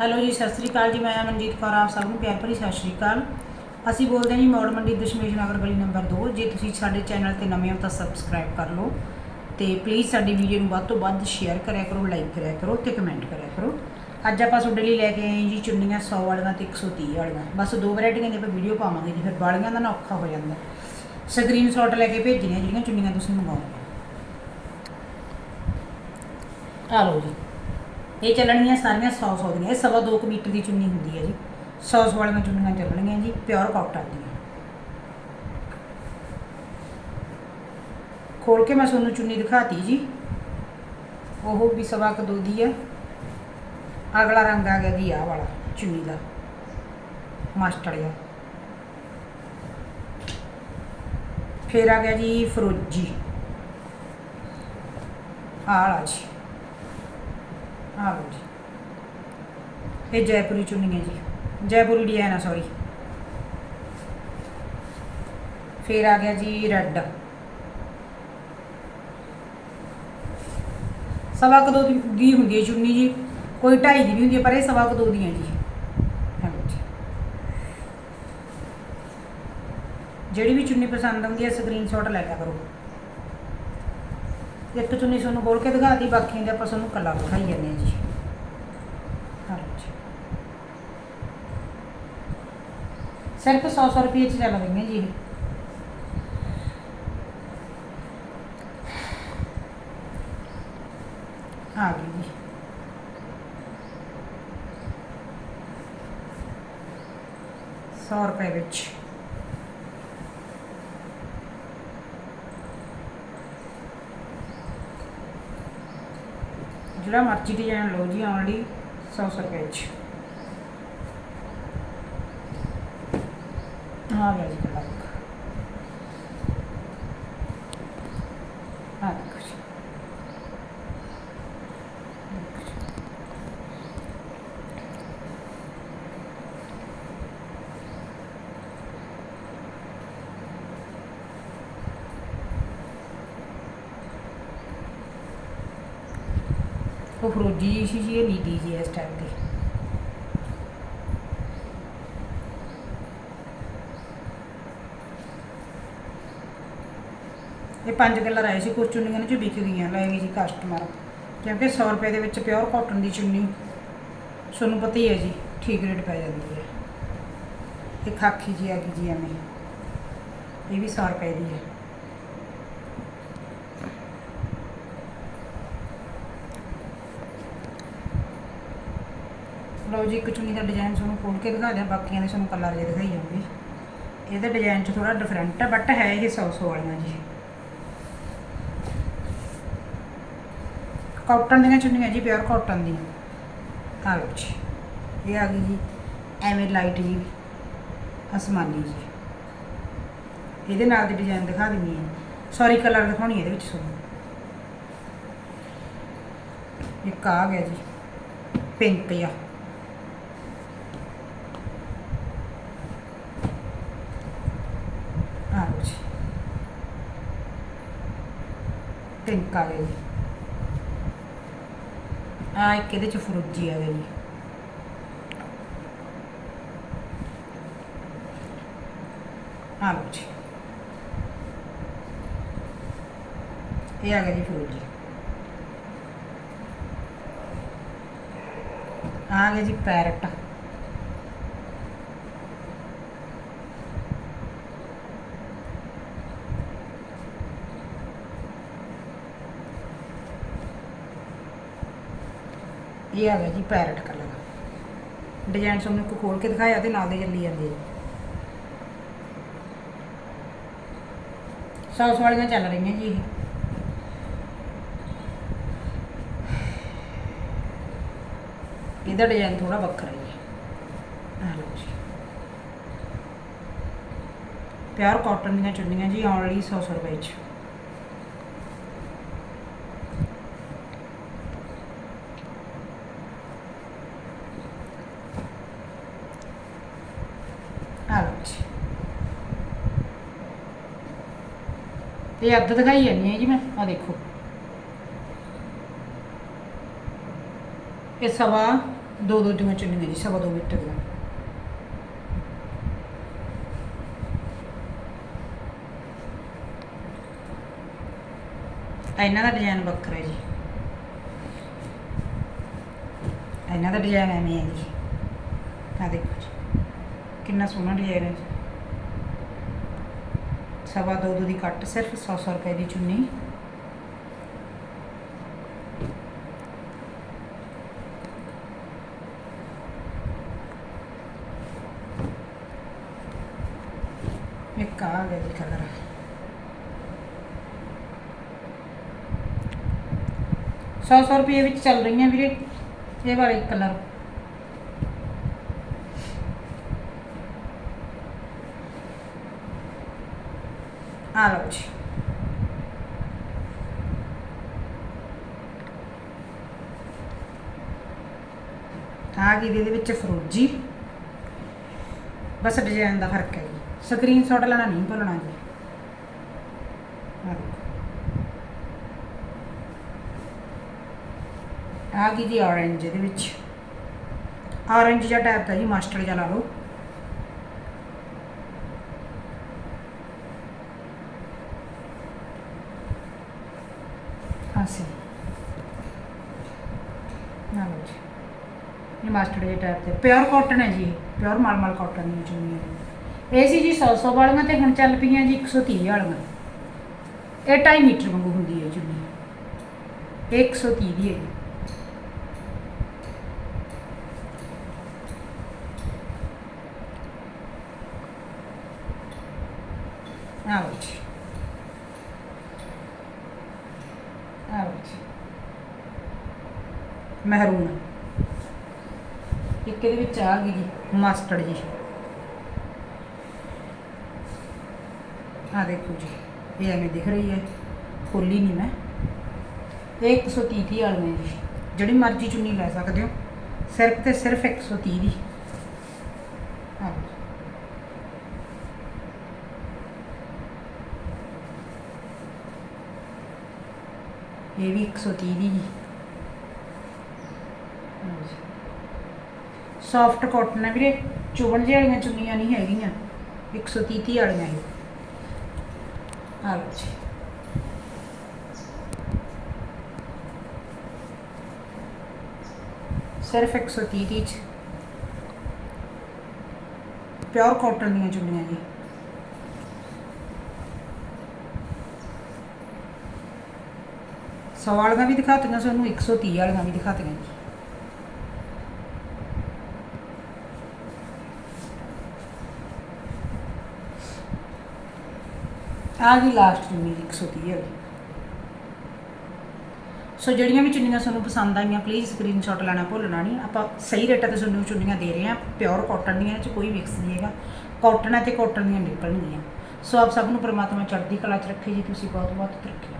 Hello ਜੀ, ਸਤਿ ਸ੍ਰੀ ਅਕਾਲ ਜੀ, ਮੈਂ ਮਨਜੀਤ ਕੌਰ, ਆਪ ਸਭ ਨੂੰ ਪਿਆਰ ਭਰੀ ਸਤਿ ਸ੍ਰੀ ਅਕਾਲ। ਅਸੀਂ ਬੋਲਦੇ ਹਾਂ ਜੀ ਮੌੜ ਮੰਡੀ ਦਸ਼ਮੇਸ਼ ਨਗਰ ਗਲੀ ਨੰਬਰ 2 ਜੇ ਤੁਸੀਂ ਸਾਡੇ ਚੈਨਲ ਤੇ ਨਵੇਂ ਹੋ ਤਾਂ ਸਬਸਕ੍ਰਾਈਬ ਕਰ ਲਓ ਤੇ ਪਲੀਜ਼ ਸਾਡੀ ਵੀਡੀਓ ਨੂੰ ਵੱਧ ਤੋਂ ਵੱਧ ਸ਼ੇਅਰ ਕਰਿਆ ਕਰੋ ਲਾਈਕ ਕਰਿਆ ਕਰੋ ਤੇ ਕਮੈਂਟ ਕਰਿਆ ਕਰੋ। ਅੱਜ ਆਪਾਂ ਤੁਹਾਡੇ ਲਈ ਲੈ ਕੇ ਆਏ ਜੀ ਚੁੰਨੀਆਂ 100 ਵਾਲੀਆਂ ਤੇ 130 ਵਾਲੀਆਂ। ਬਸ ਦੋ ਵੈਰਾਈਟੀਆਂ ਦੀ ਆਪਾਂ ਵੀਡੀਓ ਪਾਵਾਂਗੇ ਜੀ, ਫਿਰ ਵਾਲੀਆਂ ਦਾ ਨਾ ਔਖਾ ਹੋ ਜਾਂਦਾ। ਸਕਰੀਨਸ਼ਾਟ ਲੈ ਕੇ ਭੇਜਣੀਆਂ ਜਿਹੜੀਆਂ ਚੁੰਨੀਆਂ ਤੁਸੀਂ ਮੰਗਾਓਗੇ ਆ ਲਓ ਜੀ। ਇਹ ਚੱਲਣਗੀਆਂ ਸਾਰੀਆਂ 100 100 ਦੀਆਂ, ਇਹ ਸਵਾ 2 ਮੀਟਰ ਦੀ ਚੁੰਨੀ ਹੁੰਦੀ ਹੈ ਜੀ। 100 100 ਵਾਲੀਆਂ ਚੁੰਨੀਆਂ ਚੱਲਣਗੀਆਂ ਜੀ ਪਿਓਰ ਕਾਟਨ ਦੀਆਂ। ਖੋਲ ਕੇ ਮੈਂ ਤੁਹਾਨੂੰ ਚੁੰਨੀ ਦਿਖਾਤੀ ਜੀ। ਉਹ ਵੀ ਸਵਾ ਕੁ ਦੋ ਦੀ ਹੈ। ਅਗਲਾ ਰੰਗ ਆ ਗਿਆ ਜੀ ਆਹ ਵਾਲਾ, ਚੁੰਨੀ ਦਾ। ਮਾਸਟਰ ਜਿਹਾ ਫਿਰ ਆ ਗਿਆ ਜੀ ਫਰੋਜੀ। ਆਲਾ ਜੀ। ਆਹ ਲਓ ਜੀ। ਇਹ ਜੈਪੁਰੀ ਚੁੰਨੀ ਹੈ ਜੀ। ਜੈਪੁਰੀ ਡਿਜ਼ਾਈਨ ਆ ਸੌਰੀ ਫਿਰ ਆ ਗਿਆ ਜੀ ਰੈੱਡ। ਸਵਾ ਕੁ ਦੀ ਹੁੰਦੀ ਹੈ ਚੁੰਨੀ ਜੀ। ਕੋਈ ਢਾਈ ਦੀ ਵੀ ਹੁੰਦੀ ਹੈ, ਪਰ ਇਹ ਸਵਾ ਕੁ ਦੀ ਹੈ ਜੀ। ਆਹ ਲਓ ਜੀ। ਜਿਹੜੀ ਵੀ ਚੁੰਨੀ ਪਸੰਦ ਆਉਂਦੀ ਹੈ ਸਕਰੀਨਸ਼ਾਟ ਲੈ ਲਿਆ ਕਰੋ। ਇੱਕ ਚੁੰਨੀ ਤੁਹਾਨੂੰ ਬੋਲ ਕੇ ਦਿਖਾਤੀ ਬਾਕੀ ਦੇ ਆਪਾਂ ਤੁਹਾਨੂੰ ਕਲਰ ਦਿਖਾਈ ਜਾਂਦੇ ਹਾਂ ਜੀ। ਸਿਰਫ 100 100 ਰੁਪਏ ਚ ਚੱਲ ਰਹੀਆਂ ਜੀ ਇਹ। ਆ ਗਈ ਜੀ। ਸੌ ਰੁਪਏ ਵਿੱਚ। ਜਿਹੜਾ ਮਰਜ਼ੀ ਡਿਜ਼ਾਈਨ ਲਓ ਜੀ ਓਨਲੀ 100 ਰੁਪਏ ਚ। ਆ ਗਿਆ ਜੀ ਕਲਰ ਆ ਦੇਖੋ ਜੀ ਦੇਖੋ ਜੀ। ਉਹ ਫਰੋਜੀ ਜਿਹੀ ਸੀ ਜੀ ਇਹ ਨੀਲੀ ਜੀ ਇਸ ਟਾਈਮ ਦੀ ਇਹ ਪੰਜ ਕਲਰ ਆਏ ਸੀ ਕੁਝ ਚੁੰਨੀਆਂ ਨੇ ਜੋ ਵਿਕ ਗਈਆਂ, ਲੈ ਗਈ ਜੀ ਕਸਟਮਰ ਕਿਉਂਕਿ 100 ਰੁਪਏ ਦੇ ਵਿੱਚ ਪਿਓਰ ਕਾਟਨ ਦੀ ਚੁੰਨੀ ਤੁਹਾਨੂੰ ਪਤਾ ਹੀ ਹੈ ਜੀ, ਠੀਕ ਰੇਟ ਪੈ ਜਾਂਦੀ ਹੈ। ਇਹ ਖਾਕੀ ਜੀ ਆ ਗਈ ਜੀ ਐਵੇਂ। ਇਹ ਵੀ 100 ਰੁਪਏ ਦੀ ਹੈ ਲਓ ਜੀ, ਇੱਕ ਚੁੰਨੀ ਦਾ ਡਿਜ਼ਾਈਨ ਤੁਹਾਨੂੰ ਖੋਲ ਕੇ ਦਿਖਾ ਦਿਆਂ, ਬਾਕੀਆਂ ਦੇ ਤੁਹਾਨੂੰ ਕਲਰ ਜੇ ਦਿਖਾਈ ਜਾਊਂਗੀ ਇਹਦਾ ਡਿਜ਼ਾਈਨ ਚ ਥੋੜਾ ਡਿਫਰੈਂਟ ਹੈ ਬਟ ਹੈ ਇਹ 100 100 ਵਾਲੀਆਂ ਜੀ। ਕਾਟਨ ਦੀਆਂ ਚੁੰਨੀਆਂ ਜੀ ਪਿਓਰ ਕਾਟਨ ਦੀਆਂ। ਆ ਲਓ ਜੀ। ਇਹ ਆ ਗਈ ਜੀ, ਐਵੇਂ ਲਾਈਟ ਜੀ, ਅਸਮਾਨੀ ਜੀ। ਇਹਦੇ ਨਾਲ ਦੀ ਡਿਜ਼ਾਈਨ ਦਿਖਾ ਦਿੰਦੀ ਹਾਂ। ਸੌਰੀ ਕਲਰ ਦਿਖਾਉਣੀ ਇਹਦੇ ਵਿੱਚ ਤੁਹਾਨੂੰ ਇੱਕ ਆ ਗਿਆ ਜੀ ਪਿੰਕ ਆ ਲਓ ਜੀ ਪਿੰਕ ਆ ਗਿਆ ਜੀ ਆ ਇੱਕ ਇਹਦੇ ਚ ਫਰੂਜੀ ਆ ਗਿਆ ਜੀ ਆ ਲਓ ਜੀ ਇਹ ਆ ਗਿਆ ਜੀ ਫਰੂਜੀ ਆ ਗਿਆ ਜੀ ਪੈਰਟ ਇਹ ਆ ਗਿਆ ਜੀ ਪੈਰਟ ਕਲਰ ਡਿਜ਼ਾਈਨ ਤੁਹਾਨੂੰ ਇੱਕ ਖੋਲ ਕੇ ਦਿਖਾਇਆ ਤੇ ਨਾਲ ਦੇ ਚੱਲੀ ਜਾਂਦੇ ਜੀ ਸੌਸ ਵਾਲੀਆਂ ਚੱਲ ਰਹੀਆਂ ਜੀ ਇਹ। ਇਹਦਾ ਡਿਜ਼ਾਈਨ ਥੋੜਾ ਵੱਖਰਾ ਹੈ ਆ ਲਓ ਜੀ। ਪਿਓਰ ਕਾਟਨ ਦੀਆਂ ਚੁੰਨੀਆਂ ਜੀ ਓਨਲੀ 100 100 ਰੁਪਏ ਚ ਆ ਲਓ ਜੀ ਇਹ ਅੱਧ ਦਿਖਾਈ ਜਾਂਦੀ ਹੈ ਜੀ ਮੈਂ ਆ ਦੇਖੋ। ਇਹ ਸਵਾ ਦੋ ਦੋ ਦੀਆਂ ਚੁੰਨੀਆਂ ਜੀ, ਸਵਾ ਦੋ ਮੀਟਰ ਦੀਆਂ ਇਹਨਾਂ ਦਾ ਡਿਜ਼ਾਈਨ ਵੱਖਰਾ ਜੀ। ਇਹਨਾਂ ਦਾ ਡਿਜ਼ਾਈਨ ਐਵੇਂ ਹੈ ਜੀ। ਆ ਦੇਖੋ ਜੀ, ਕਿੰਨਾ ਸੋਹਣਾ ਡਿਜ਼ਾਈਨ ਹੈ ਜੀ। ਸਵਾ ਦੋ ਦੋ ਦੀ ਕੱਟ ਸਿਰਫ 100 100 ਰੁਪਏ ਦੀ ਚੁੰਨੀ ਇੱਕ ਆ ਗਿਆ ਜੀ ਕਲਰ ਸੌ ਸੌ ਰੁਪਏ ਵਿੱਚ ਚੱਲ ਰਹੀਆਂ ਵੀਰੇ ਇਹ ਵਾਲੇ ਕਲਰ ਆ ਲਓ ਜੀ ਆ ਗਈ ਇਹਦੇ ਵਿੱਚ ਫਰੋਜੀ ਬਸ ਡਿਜ਼ਾਈਨ ਦਾ ਫ਼ਰਕ ਹੈ ਜੀ ਸਕਰੀਨਸ਼ਾਟ ਲੈਣਾ ਨਹੀਂ ਭੁੱਲਣਾ ਜੀ ਆ ਗਈ ਜੀ orange ਇਹਦੇ ਵਿੱਚ orange ਜਿਹਾ ਟਾਈਪ ਦਾ ਜੀ ਮਾਸਟਰ ਜਿਹਾ ਲਾ ਲਓ ਆਸੇ ਨਾ ਲਓ ਜੀ। ਇਹ ਮਾਸਟਰਡ ਦੇ ਟਾਈਪ ਤੇ ਪਿਓਰ ਕਾਟਨ ਹੈ ਜੀ ਪਿਓਰ ਮਲਮਲ ਕਾਟਨ ਦੀ ਚੁੰਨੀ ਹੈ ਇਹ ਸੀ ਜੀ 100 100 ਵਾਲੀਆਂ ਤੇ ਹੁਣ ਚੱਲ ਪਈਆਂ ਜੀ 130 ਵਾਲੀਆਂ। ਇਹ 2.5 ਮੀਟਰ ਵਾਂਗੂ ਹੁੰਦੀ ਹੈ ਚੁੰਨੀ। ਇਹ 130 ਦੀ ਹੈ ਜੀ ਆ ਲਓ ਜੀ ਆ ਲਓ ਜੀ ਮਹਿਰੂਨ ਇੱਕ ਇਹਦੇ ਵਿੱਚ ਆ ਗਈ ਜੀ ਮਸਟਰਡ ਜੀ। ਆ ਦੇਖੋ ਜੀ, ਇਹ ਐਵੇਂ ਦਿਖ ਰਹੀ ਹੈ ਖੋਲੀ ਨਹੀਂ ਮੈਂ। ਇਹ 130 ਦੀ ਵਾਲੀਆਂ ਜੀ, ਜਿਹੜੀ ਮਰਜ਼ੀ ਚੁੰਨੀ ਲੈ ਸਕਦੇ ਹੋ। ਸਿਰਫ ਤੇ ਸਿਰਫ 130 ਦੀ ਆ ਲਓ ਜੀ। ਇਹ ਵੀ 130 ਦੀ ਜੀ ਸੌਫਟ ਕਾਟਨ ਹੈ ਵੀਰੇ ਚੁਬਣ ਜਿਹੀ ਵਾਲੀਆਂ ਚੁੰਨੀਆਂ ਨਹੀਂ ਹੈਗੀਆਂ। 130 ਤੀਹ ਵਾਲੀਆਂ ਇਹ ਆ ਲਓ ਜੀ। ਸਿਰਫ 130 ਦੀ ਚ। ਪਿਓਰ ਕਾਟਨ ਦੀਆਂ ਚੁੰਨੀਆਂ ਜੀ। ਸੌ ਵਾਲੀਆਂ ਵੀ ਦਿਖਾਤੀਆਂ ਸਾਨੂੰ 130 ਵਾਲੀਆਂ ਵੀ ਦਿਖਾਤੀਆਂ ਜੀ ਆ ਗਈ ਲਾਸਟ ਚੁੰਨੀ 130 ਵਾਲੀ। ਸੋ ਜਿਹੜੀਆਂ ਵੀ ਚੁੰਨੀਆਂ ਤੁਹਾਨੂੰ ਪਸੰਦ ਆਈਆਂ ਪਲੀਜ਼ ਸਕਰੀਨਸ਼ਾਟ ਲੈਣਾ ਭੁੱਲਣਾ ਨਹੀਂ। ਆਪਾਂ ਸਹੀ ਰੇਟਾਂ ਤੇ ਤੁਹਾਨੂੰ ਚੁੰਨੀਆਂ ਦੇ ਰਹੇ ਹਾਂ ਪਿਓਰ ਕਾਟਨ ਦੀਆਂ, ਇਹ 'ਚ ਕੋਈ ਮਿਕਸ ਨਹੀਂ ਹੈਗਾ। ਕਾਟਨ ਹੈ ਤੇ ਕਾਟਨ ਦੀਆਂ ਨਿਕਲਣਗੀਆਂ ਸੋ ਆਪ ਸਭ ਨੂੰ ਪਰਮਾਤਮਾ ਚੜ੍ਹਦੀ ਕਲਾ 'ਚ ਰੱਖੇ ਜੀ, ਤੁਸੀਂ ਬਹੁਤ ਬਹੁਤ ਤਰੱਕੀ